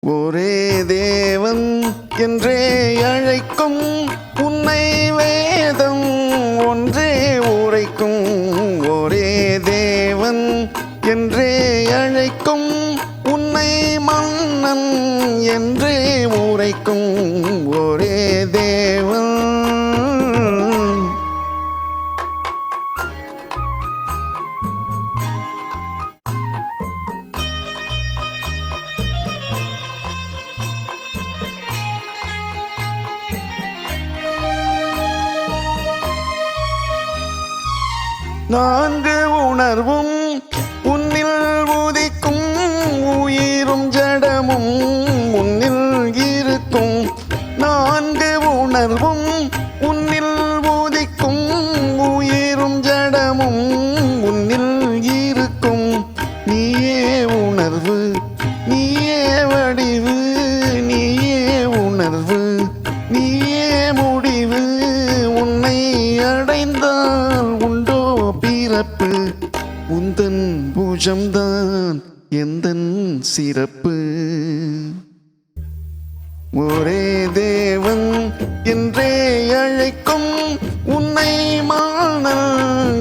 ஒரே தேவன் என்றே அழைக்கும் உன்னை வேதம் ஒன்றே உரைக்கும். ஒரே தேவன் என்றே அழைக்கும் உன்னை மன்னன் என்றே நான்கு உணர்வும் உன்னில் உதிக்கும் உயிரும் ஜடமும் உன்னில் இருக்கும் நான்கு உணர்வும் உன்னில் உதிக்கும் உயிரும் ஜடமும் உன்னில் இருக்கும். நீயே உணர்வு. உந்தன் பூஜம்தான் எந்தன் சிறப்பு? ஒரே தேவன் என்றே அழைக்கும் உன்னை மாணன்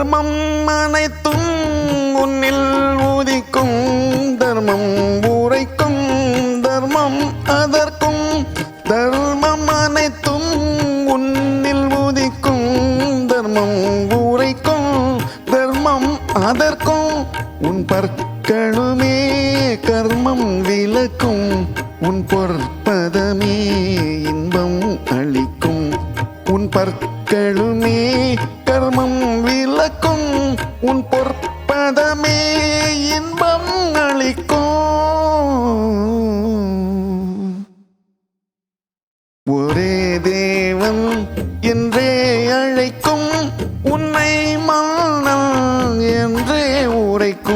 தர்மம் அனைத்தும் உன்னில் ஊதிக்கும். தர்மம் உரைக்கும். தர்மம் அதற்கும். தர்மம் அனைத்தும் உன்னில் ஊதிக்கும். தர்மம் உரைக்கும். தர்மம் அதற்கும். உன் பற்களுமே கர்மம் விளக்கும். உன் பொற்பதமே இன்பம் அளிக்கும். உன் பற்களுமே கர்மம் விளக்கும் உன் பொற்பதமே இன்பம் அளிக்கும். ஒரே தேவன் என்றே அழைக்கும் உன்னை மன்னன் என்றே உரைக்கும்.